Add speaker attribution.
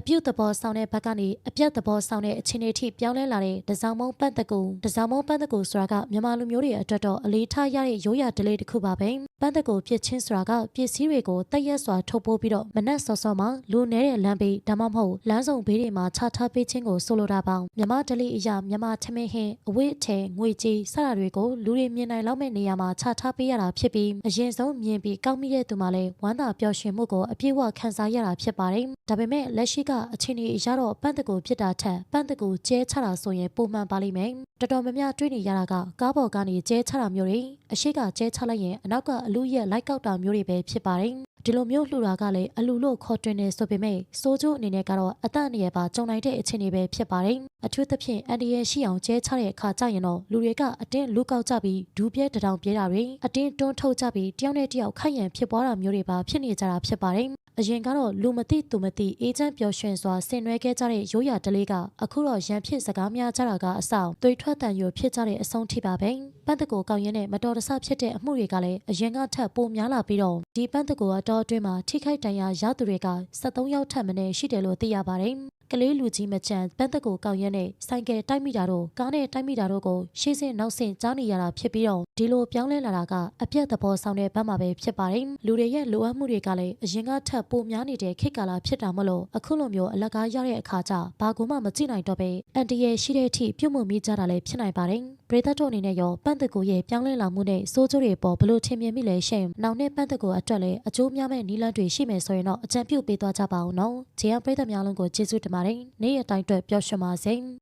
Speaker 1: အပြုတ်သဘောဆောင်တဲ့ဘက်ကနေအပြတ်သဘောဆောင်တဲ့အခြေအနေထိပြောင်းလဲလာတဲ့ဒဇောင်မုံပန့်တကူဒဇောင်မုံပန့်တကူဆိုတာကမြန်မာလူမျိုးတွေအတွက်တော့အလေးထားရတဲ့ရိုးရာဓလေ့တစ်ခုပါပဲပန့်တကူပြစ်ချင်းဆိုတာကပစ္စည်းတွေကိုတက်ရက်စွာထုတ်ပိုးပြီးတော့မနက်စောစောမှလူနေတဲ့လမ်းဘေးဒါမှမဟုတ်လမ်းဆောင်ဘေးတွေမှာချထားပေးခြင်းကိုဆိုလိုတာပေါင်းမြန်မာဓလေ့အရာမြန်မာထမင်းဟင်းအဝိအထည်ငွေကြီးစတာတွေကိုလူတွေမြင်နိုင်လောက်မဲ့နေရာမှာချထားပေးရတာဖြစ်ပြီးအရင်ဆုံးမြင်ပြီးကောက်မိတဲ့သူမှလည်းဝမ်းသာပျော်ရွှင်မှုကိုအပြည့်အဝခံစားရတာဖြစ်ပါတယ်ဒါပေမဲ့လက်ရှိကအခြေအနေအရတော့ပန့်တကူဖြစ်တာထက်ပန့်တကူကျဲချတာဆိုရင်ပုံမှန်ပါလိမ့်မယ်တော်တော်များများတွေ့နေရတာကကားပေါ်ကနေကျဲချတာမျိုးတွေအရှိကကျဲချလိုက်ရင်အနောက်ကအလူရက်လိုက်ကောက်တာမျိုးတွေပဲဖြစ်ပါတယ်ဒီလိုမျိုးလှူတာကလည်းအလူလို့ခေါ်တွင်နေဆိုပေမဲ့စိုးကျိုးအနေနဲ့ကတော့အသက်အန္တရာယ်ပါကြုံနိုင်တဲ့အခြေအနေပဲဖြစ်ပါတယ်အထူးသဖြင့်အန္တရာယ်ရှိအောင်ကျဲချတဲ့အခါကျရင်တော့လူတွေကအတင်းလူကောက်ကြပြီးဒူးပြဲတထောင်ပြဲတာတွေအတင်းတွန်းထုတ်ကြပြီးတယောက်နဲ့တယောက်ခိုက်ရန်ဖြစ်ပွားတာမျိုးတွေပါဖြစ်နေကြတာဖြစ်ပါတယ် အရင်ကတော့လူမသိသူမသိအေဂျင့်ပျော်ရွှင်စွာဆင်နွှဲခဲ့ကြတဲ့ရိုးရာဓလေ့ကအခုတော့ရန်ဖြစ်စကားများကြတာကအဆောင်သွေးထွက်တန်ရွဖြစ်ကြတဲ့အဆုံးထိပါပဲ ပန့်တကိုကောက်ရင်းနဲ့မတော်တဆဖြစ်တဲ့အမှုတွေကလည်းအရင်ကထပ်ပိုများလာပြီးတော့ဒီပန့်တကိုအတော်အတွင်းမှာထိခိုက်ဒဏ်ရာရသူတွေက73ယောက်ထပ်မင်းရှိတယ်လို့သိရပါတယ်ကလေးလူကြီးမချန်ပန်းသက်ကိုကောက်ရက်နဲ့ဆိုင်ကယ်တိုက်မိတာတို့ကားနဲ့တိုက်မိတာတို့ကိုရှေ့ဆင့်နောက်ဆင့်ကြားနေရတာဖြစ်ပြီးတော့ဒီလိုပြောင်းလဲလာတာကအပြတ်သဘောဆောင်တဲ့ဘက်မှာပဲဖြစ်ပါတယ်လူတွေရဲ့လိုအပ်မှုတွေကလည်းအရင်ကထပ်ပိုများနေတဲ့ခေတ်ကာလဖြစ်တာမလို့အခုလိုမျိုးအလကားရတဲ့အခါကျဘာကူမှမကြည့်နိုင်တော့ပဲအန်တီရဲ့ရှိတဲ့အထိပြုတ်မှုမိကြတာလည်းဖြစ်နိုင်ပါတယ်ပရိသတ်တို့အနေနဲ့ရောပန့်သက်ကိုရဲ့ပြောင်းလဲလာမှုနဲ့စိုးကျိုးတွေပေါ်ဘလို့ထင်မြင်မိလဲရှင်နောက်နဲ့ပန့်သက်ကိုအတွက်လည်းအကျိုးများမဲ့နီးလန်းတွေရှိမယ်ဆိုရင်တော့အကြံပြုပေးသွားကြပါဦးနော်ဂျေယံပရိသတ်များလုံးကိုကျေးဇူးတင်ပါတယ်နေ့ရက်တိုင်းအတွက်ပျော်ရွှင်ပါစေ